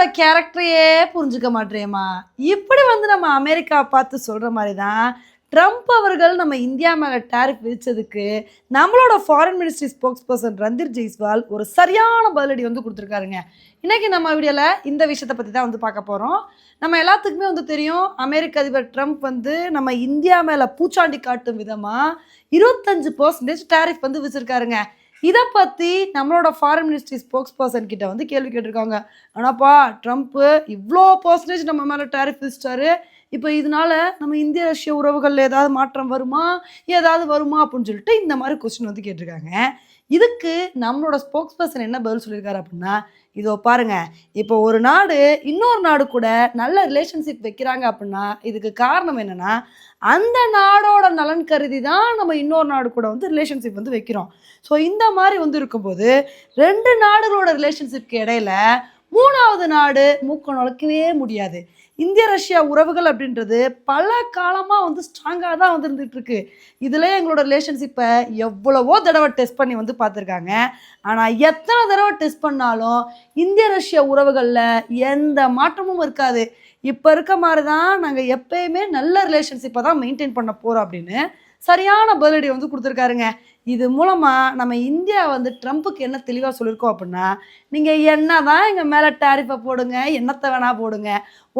இந்தியாவோட கேரக்டரையே புரிஞ்சுக்க மாட்டேமா இப்படி வந்து நம்ம அமெரிக்கா பார்த்து சொல்கிற மாதிரி தான் ட்ரம்ப் அவர்கள் நம்ம இந்தியா மேலே டேரிஃப் விதிச்சதுக்கு நம்மளோட foreign ministry spokesperson Randhir Jaiswal ஒரு சரியான பதிலடி வந்து கொடுத்துருக்காருங்க. இன்றைக்கி நம்ம வீடியோவில் இந்த விஷயத்தை பற்றி தான் வந்து பார்க்க போகிறோம் நம்ம எல்லாத்துக்குமே வந்து தெரியும் அமெரிக்க அதிபர் ட்ரம்ப் வந்து நம்ம இந்தியா மேலே பூச்சாண்டி காட்டும் விதமாக இருபத்தஞ்சு பர்சன்டேஜ் டேரிஃப் வந்து விதிச்சிருக்காருங்க. இதை பற்றி நம்மளோட ஃபாரின் மினிஸ்ட்ரி ஸ்போக்ஸ் பர்சன் கிட்ட வந்து கேள்வி கேட்டிருக்காங்க. ஆனாப்பா ட்ரம்ப்பு இவ்வளோ பர்சன்டேஜ் நம்ம மேலே டேரிஃப் விதிச்சிட்டாரு. இப்போ இதனால நம்ம இந்திய ரஷ்ய உறவுகளில் ஏதாவது மாற்றம் வருமா? ஏதாவது வருமா? அப்படின்னு சொல்லிட்டு இந்த மாதிரி கொஸ்டின் வந்து கேட்டிருக்காங்க. இதுக்கு நம்மளோட ஸ்போக்ஸ் பர்சன் என்ன பதில் சொல்லியிருக்காரு அப்படின்னா இதோ பாருங்க. இப்போ ஒரு நாடு இன்னொரு நாடு கூட நல்ல ரிலேஷன்ஷிப் வைக்கிறாங்க அப்படின்னா இதுக்கு காரணம் என்னன்னா அந்த நாடோட நலன் கருதி தான் நம்ம இன்னொரு நாடு கூட வந்து ரிலேஷன்ஷிப் வந்து வைக்கிறோம். ஸோ இந்த மாதிரி வந்து இருக்கும்போது ரெண்டு நாடுகளோட ரிலேஷன்ஷிப்க்கு இடையில மூணாவது நாடு மூக்க நுழைக்கவே முடியாது. இந்திய ரஷ்யா உறவுகள் அப்படின்றது பல காலமாக வந்து ஸ்ட்ராங்காக தான் வந்து இருந்துகிட்ருக்கு இதில் எங்களோட ரிலேஷன்ஷிப்பை எவ்வளவோ தடவை டெஸ்ட் பண்ணி வந்து பார்த்துருக்காங்க. ஆனால் எத்தனை தடவை டெஸ்ட் பண்ணாலும் இந்திய ரஷ்யா உறவுகளில் எந்த மாற்றமும் இருக்காது. இப்போ இருக்க மாதிரி தான் நாங்கள் எப்பயுமே நல்ல ரிலேஷன்ஷிப்பை தான் மெயின்டைன் பண்ண போகிறோம் அப்படின்னு சரியான பதிலடி வந்து கொடுத்துருக்காருங்க. இது மூலமாக நம்ம இந்தியா வந்து ட்ரம்ப்புக்கு என்ன தெளிவாக சொல்லியிருக்கோம் அப்படின்னா நீங்கள் என்ன தான் எங்கள் மேலே டேரிஃபை போடுங்க என்னத்தை வேணால் போடுங்க.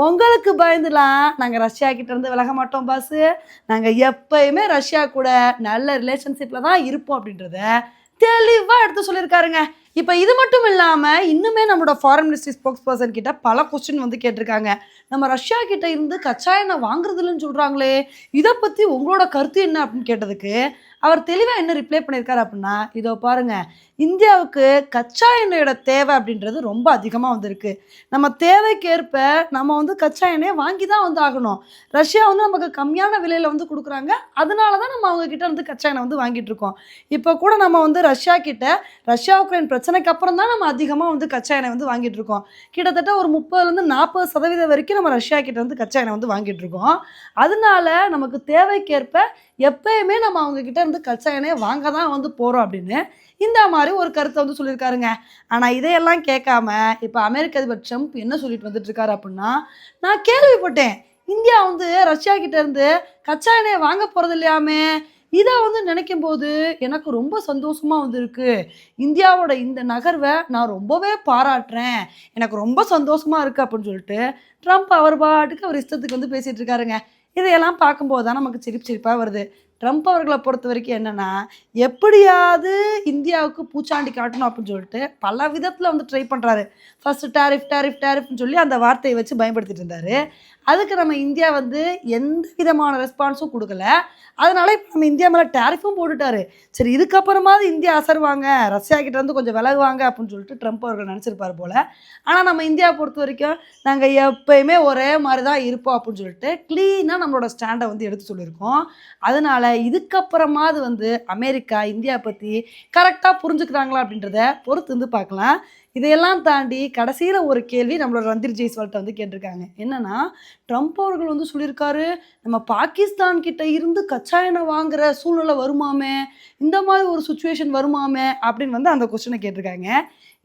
உங்களுக்கு பயந்துலாம் நாங்கள் ரஷ்யா கிட்டேருந்து விலக மாட்டோம் பாஸு நாங்கள் எப்பயுமே ரஷ்யா கூட நல்ல ரிலேஷன்ஷிப்பில் தான் இருப்போம் அப்படின்றத தெளிவாக எடுத்து சொல்லியிருக்காருங்க. இப்போ இது மட்டும் இல்லாமல் இன்னுமே நம்மளோட ஃபாரின் மினிஸ்ட்ரி ஸ்போக்ஸ் பர்சன் கிட்ட பல கொஸ்டின் வந்து கேட்டிருக்காங்க. நம்ம ரஷ்யா கிட்ட இருந்து கச்சா எண்ணெய் வாங்குறதுலன்னு சொல்கிறாங்களே இதை பற்றி உங்களோட கருத்து என்ன அப்படின்னு கேட்டதுக்கு அவர் தெளிவாக என்ன ரிப்ளை பண்ணியிருக்காரு அப்படின்னா இதோ பாருங்க இந்தியாவுக்கு கச்சா எண்ணெயோட தேவை அப்படின்றது ரொம்ப அதிகமாக வந்திருக்கு. நம்ம தேவைக்கேற்ப நம்ம வந்து கச்சா எண்ணெயை வாங்கி தான் வந்து ஆகணும். ரஷ்யா வந்து நமக்கு கம்மியான விலையில் வந்து கொடுக்குறாங்க. அதனால தான் நம்ம அவங்கக்கிட்ட வந்து கச்சா எண்ணெய் வந்து வாங்கிட்டு இருக்கோம். இப்போ கூட நம்ம வந்து ரஷ்யா கிட்ட ரஷ்யா உக்ரைன் பிரச்சனைக்கு அப்புறம் தான் நம்ம அதிகமாக வந்து கச்சா எண்ணெய் வந்து வாங்கிட்டு இருக்கோம். கிட்டத்தட்ட ஒரு முப்பதுலேருந்து நாற்பது சதவீதம் வரைக்கும் நம்ம ரஷ்யா கிட்ட வந்து கச்சா எண்ணெய் வந்து வாங்கிட்டு இருக்கோம். அதனால நமக்கு தேவைக்கேற்ப எப்பயுமே நம்ம அவங்கக்கிட்ட வந்து கச்சா எண்ணெயை வாங்க தான் வந்து போகிறோம் அப்படின்னு இந்த மாதிரி ஒரு கருத்தை வந்து சொல்லியிருக்காருங்க. ஆனால் இதையெல்லாம் கேட்காம இப்போ அமெரிக்க அதிபர் ட்ரம்ப் என்ன சொல்லிட்டு வந்துட்டு இருக்காரு அப்படின்னா நான் கேள்விப்பட்டேன். இந்தியா வந்து ரஷ்யா கிட்ட இருந்து கச்சா எண்ணெயை வாங்க போகிறது இல்லையாமே? இதை வந்து நினைக்கும் போது எனக்கு ரொம்ப சந்தோஷமாக வந்திருக்கு. இந்தியாவோட இந்த நகர்வை நான் ரொம்பவே பாராட்டுறேன். எனக்கு ரொம்ப சந்தோஷமாக இருக்குது அப்படின்னு சொல்லிட்டு ட்ரம்ப் அவர் பாட்டுக்கு அவர் இஷ்டத்துக்கு வந்து பேசிகிட்டு இருக்காருங்க. இதையெல்லாம் பார்க்கும்போது தான் நமக்கு சிரிப்பு சிரிப்பாக வருது. ட்ரம்ப் அவர்களை பொறுத்த வரைக்கும் என்னென்னா எப்படியாவது இந்தியாவுக்கு பூச்சாண்டி காட்டணும் அப்படின்னு சொல்லிட்டு பல விதத்தில் வந்து ட்ரை பண்ணுறாரு ஃபஸ்ட்டு டேரிஃப் டேரிஃப் டேரிஃப்னு சொல்லி அந்த வார்த்தையை வச்சு பயன்படுத்திட்டு இருந்தார். அதுக்கு நம்ம இந்தியா வந்து எந்த விதமான ரெஸ்பான்ஸும் கொடுக்கல. அதனால இப்போ நம்ம இந்தியா மேலே டேரிஃபும் போட்டுட்டாரு. சரி இதுக்கப்புறமாவது இந்தியா அசருவாங்க ரஷ்யா கிட்டேருந்து கொஞ்சம் விலகுவாங்க அப்படின்னு சொல்லிட்டு ட்ரம்ப் அவர்கள் நினச்சிருப்பார் போல். ஆனால் நம்ம இந்தியாவை பொறுத்த வரைக்கும் நாங்கள் எப்பயுமே ஒரே மாதிரி தான் இருப்போம் அப்படின்னு சொல்லிட்டு க்ளீனாக நம்மளோட ஸ்டாண்டை வந்து எடுத்து சொல்லியிருக்கோம். அதனால இதுக்கப்புறமாவது வந்து அமெரிக்கா இந்தியா பற்றி கரெக்டாக புரிஞ்சுக்கிறாங்களா அப்படின்றத பொறுத்து வந்து பார்க்கலாம். இதையெல்லாம் தாண்டி கடைசியில் ஒரு கேள்வி நம்மளோட ரந்தீர் ஜெய்ஸ்வால்கிட்ட வந்து கேட்டிருக்காங்க. என்னன்னா ட்ரம்ப் அவர்கள் வந்து சொல்லியிருக்காரு நம்ம பாகிஸ்தான் கிட்ட இருந்து கச்சா எண்ணெய் வாங்குற சூழ்நிலை வருமாமே இந்த மாதிரி ஒரு சுச்சுவேஷன் வருமாமே அப்படின்னு வந்து அந்த கொஸ்டினை கேட்டிருக்காங்க.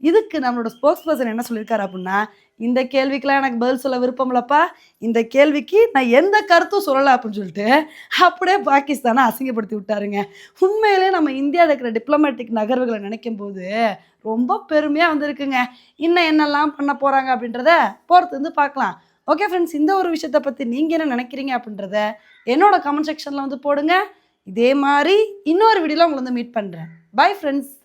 இதுக்கு நம்மளோட ஸ்போக்ஸ் பர்சன் என்ன சொல்லியிருக்காரு அப்படின்னா இந்த கேள்விக்கெலாம் எனக்கு பதில் சொல்ல விருப்பம் இல்லப்பா. இந்த கேள்விக்கு நான் எந்த கருத்தும் சொல்லலை அப்படின்னு சொல்லிட்டு அப்படியே பாகிஸ்தானை அசிங்கப்படுத்தி விட்டாருங்க. உண்மையிலே நம்ம இந்தியாவில் இருக்கிற டிப்ளமேட்டிக் நகர்வுகளை நினைக்கும் போது ரொம்ப பெருமையாக வந்திருக்குங்க. இன்னும் என்னெல்லாம் பண்ண போகிறாங்க அப்படின்றத போகிறது வந்து பார்க்கலாம். ஓகே ஃப்ரெண்ட்ஸ் இந்த ஒரு விஷயத்தை பற்றி நீங்கள் என்ன நினைக்கிறீங்க அப்படின்றத என்னோட கமெண்ட் செக்ஷனில் வந்து போடுங்க. இதே மாதிரி இன்னொரு வீடியோவில் உங்களை வந்து மீட் பண்ணுறேன் பை ஃப்ரெண்ட்ஸ்